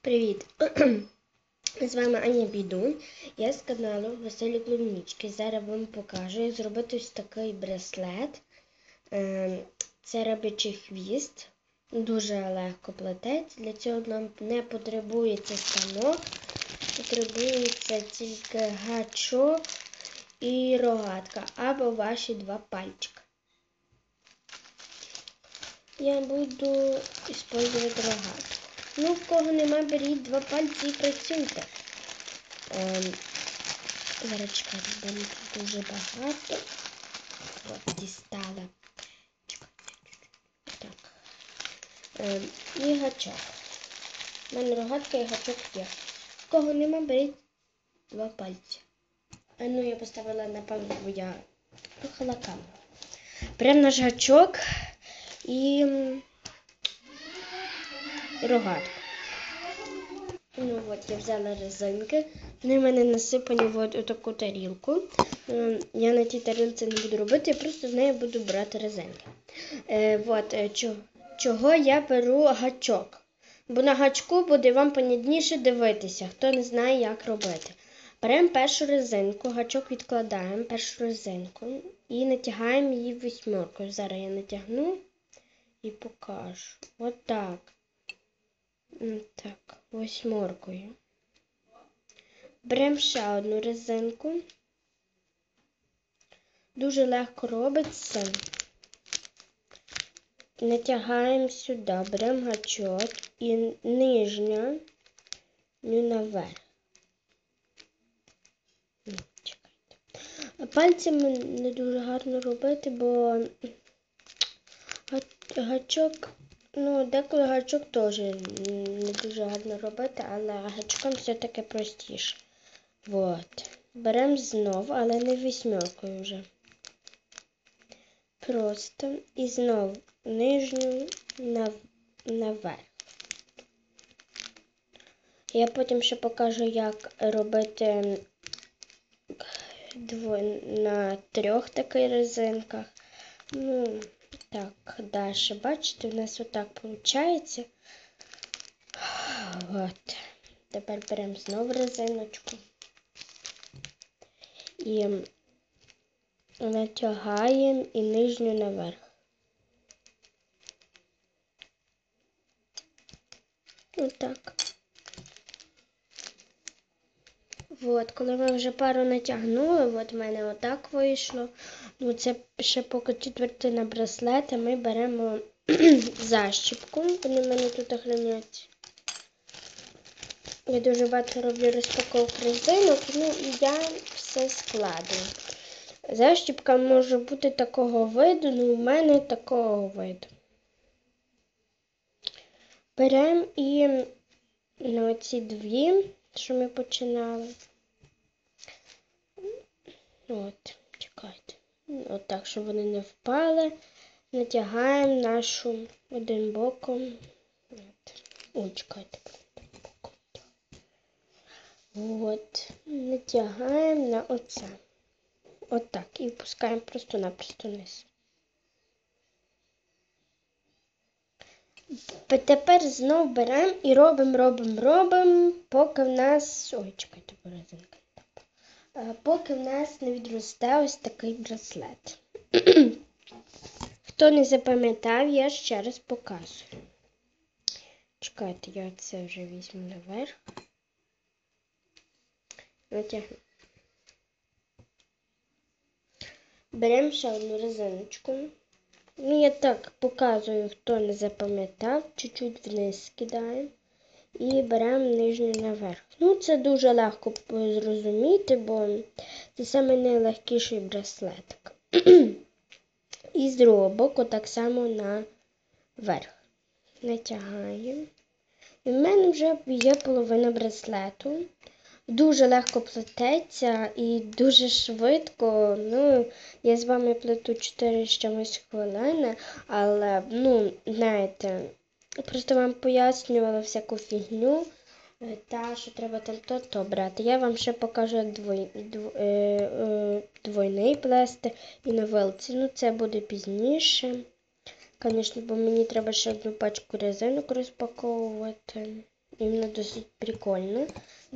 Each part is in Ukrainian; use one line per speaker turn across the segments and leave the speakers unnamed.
Привіт! З вами Аня Бідун. Я з каналу Веселі Клубнічки. Зараз вам покажу, як зробити ось такий браслет. Ем, Це рабичий хвіст. Дуже легко плететься. Для цього нам не потребується станок, потребується тільки гачок і рогатка або ваші два пальчика. Я буду використовувати рогатку. Ну, в кого нема, беріть два пальці і працюйте. Ем, зараз чекайте, бо тут дуже багато. От, дістала. Так. Ем, і гачок. У мене рогатка і гачок є. В кого нема, беріть два пальці. А ну я поставила на паузу, бо я рухала камеру. Беремо наш гачок і рогатку. Ну от, я взяла резинки. Вони в мене насипані в таку тарілку. Ем, Я на тій тарілці не буду робити, я просто з нею буду брати резинки. Е, от, е, чого я беру гачок? Бо на гачку буде вам понятніше дивитися, хто не знає, як робити. Беремо першу резинку, гачок відкладаємо, першу резинку і натягаємо її восьмеркою. Зараз я натягну і покажу. Отак. М, Так, восьмеркою. Беремо ще одну резинку. Дуже легко робиться. Натягаємо сюди, беремо гачок і нижня ну, наверх. Пальцями не дуже гарно робити, бо гачок Ну, деколи гачок теж не дуже гарно робити, але гачком все-таки простіше. От. Беремо знов, але не вісьмеркою вже. Просто і знов нижню нав... наверх. Я потім ще покажу, як робити дво... на трьох таких резинках. Ну, так, далі, бачите, у нас отак виходить. От. Тепер беремо знову резиночку і натягаємо і нижню наверх. Отак. От, коли ми вже пару натягнули, от в мене отак вийшло. Ну, це ще поки четвертина браслета, ми беремо защіпку. Вони в мене тут храняться. Я дуже багато роблю розпаковок резинок, ну і я все складую. Защіпка може бути такого виду, ну в мене такого виду. Беремо і на оці дві, що ми починали. От, чекайте. От так, щоб вони не впали. Натягаємо нашу один боком. Ой, чекайте. От. Натягаємо на оце. От. І пускаємо просто-напросто вниз. Тепер знов беремо і робимо, робимо, робимо, поки в нас. Ой, чекайте, борозинка. Е, Поки в нас не відросте ось такий браслет. Хто не запам'ятав, я ще раз показую. Чекайте, я це вже візьму наверх. Натягну. Беремо ще одну резиночку. Ну, я так показую, хто не запам'ятав, чуть-чуть вниз кидаємо і беремо нижню наверх. Ну, це дуже легко зрозуміти, бо це саме найлегкіший браслетик. І з другого боку так само наверх. Натягаємо. І в мене вже є половина браслету. Дуже легко плететься і дуже швидко. Ну, я з вами плету 4 з чимось хвилини, але, ну, знаєте, просто вам пояснювала всяку фігню, е, та що треба там то, то брати. Я вам ще покажу як двой, дв, е, е, двойний плести і на. Ну, це буде пізніше. Звісно, бо мені треба ще одну пачку резинок розпаковувати. і вона досить прикольна.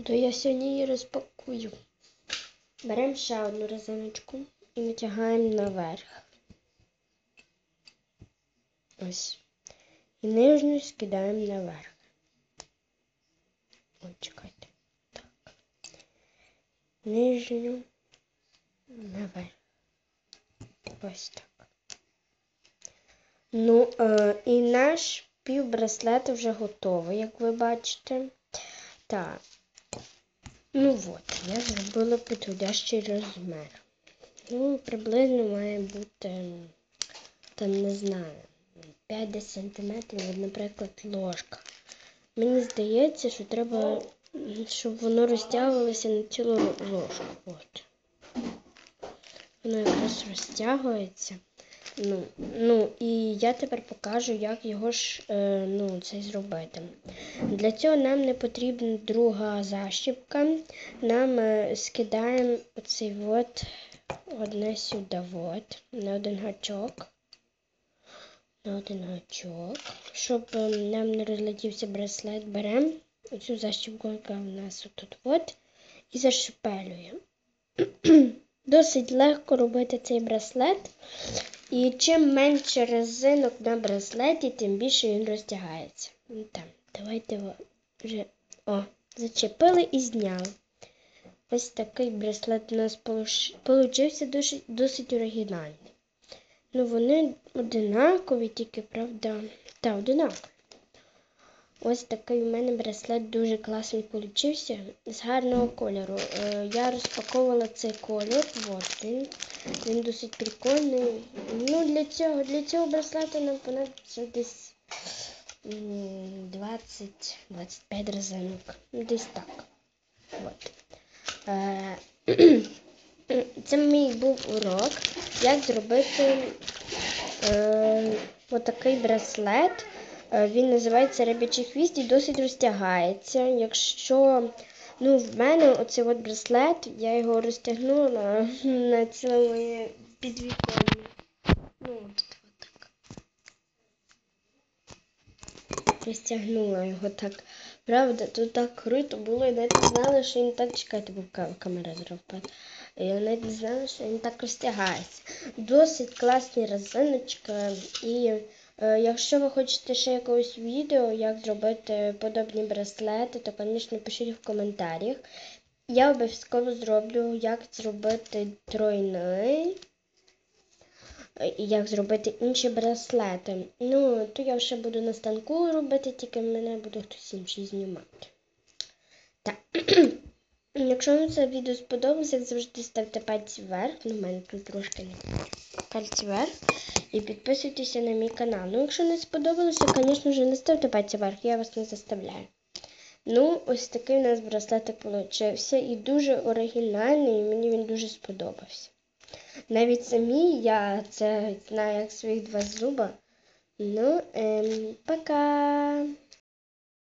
То я сьогодні її розпакую. Беремо ще одну резиночку і натягаємо наверх. Ось. І нижню скидаємо наверх. Ой, чекайте. Так. Нижню наверх. Ось так. Ну, е, і наш півбраслет вже готовий, як ви бачите. Так. Ну от, я зробила підходящий розмір. Ну, приблизно має бути, там не знаю, 5 сантиметрів, наприклад, ложка. Мені здається, що треба, щоб воно розтягувалося на цілу ложку. От. Воно якраз розтягується. Ну, ну і я тепер покажу, як його ж е, ну, це зробити. Для цього нам не потрібна друга защіпка. Нам е, скидаємо оцей от одне сюди, от, на один гачок. На один гачок. Щоб е, нам не розлетівся браслет, беремо оцю защіпку, яка в нас тут от, і зашипелюємо. Досить легко робити цей браслет. І чим менше резинок на браслеті, тим більше він розтягається. Ну, Там, давайте вже о, зачепили і зняли. Ось такий браслет у нас получився досить, досить оригінальний. Ну, вони одинакові, тільки, правда, та одинакові. Ось такий у мене браслет дуже класний получився з гарного кольору. Е, Я розпаковувала цей колір. От він. Він досить прикольний. Ну, для цього, для цього браслета нам понадобиться десь 20-25 резинок. Десь так. От. Е, Це мій був урок, як зробити е, отакий браслет. Е, Він називається рибячий хвіст і досить розтягається. Якщо ну, в мене оцей от браслет, я його розтягнула на ціле моє підвіконня. Ну, от так. Розтягнула його так. Правда, тут так круто було, і навіть не знала, що він так чекайте, бо камера впаде. Я навіть не знала, що він так розтягається. Досить класні резиночки. І е, якщо ви хочете ще якогось відео, як зробити подобні браслети, то, звісно, пишіть в коментарях. Я обов'язково зроблю, як зробити тройний. І як зробити інші браслети. Ну, то я вже буду на станку робити, тільки мене буде хтось інший знімати. Так. Якщо вам це відео сподобалося, як завжди ставте пальці вверх. В мене тут трошки не пальці вверх. І підписуйтеся на мій канал. Ну, якщо не сподобалося, звісно ж, не ставте пальці вверх, я вас не заставляю. Ну, ось такий у нас браслетик получився. І дуже оригінальний, і мені він дуже сподобався. Навіть самі я це знаю як своїх два зуба. Ну, ем, пока!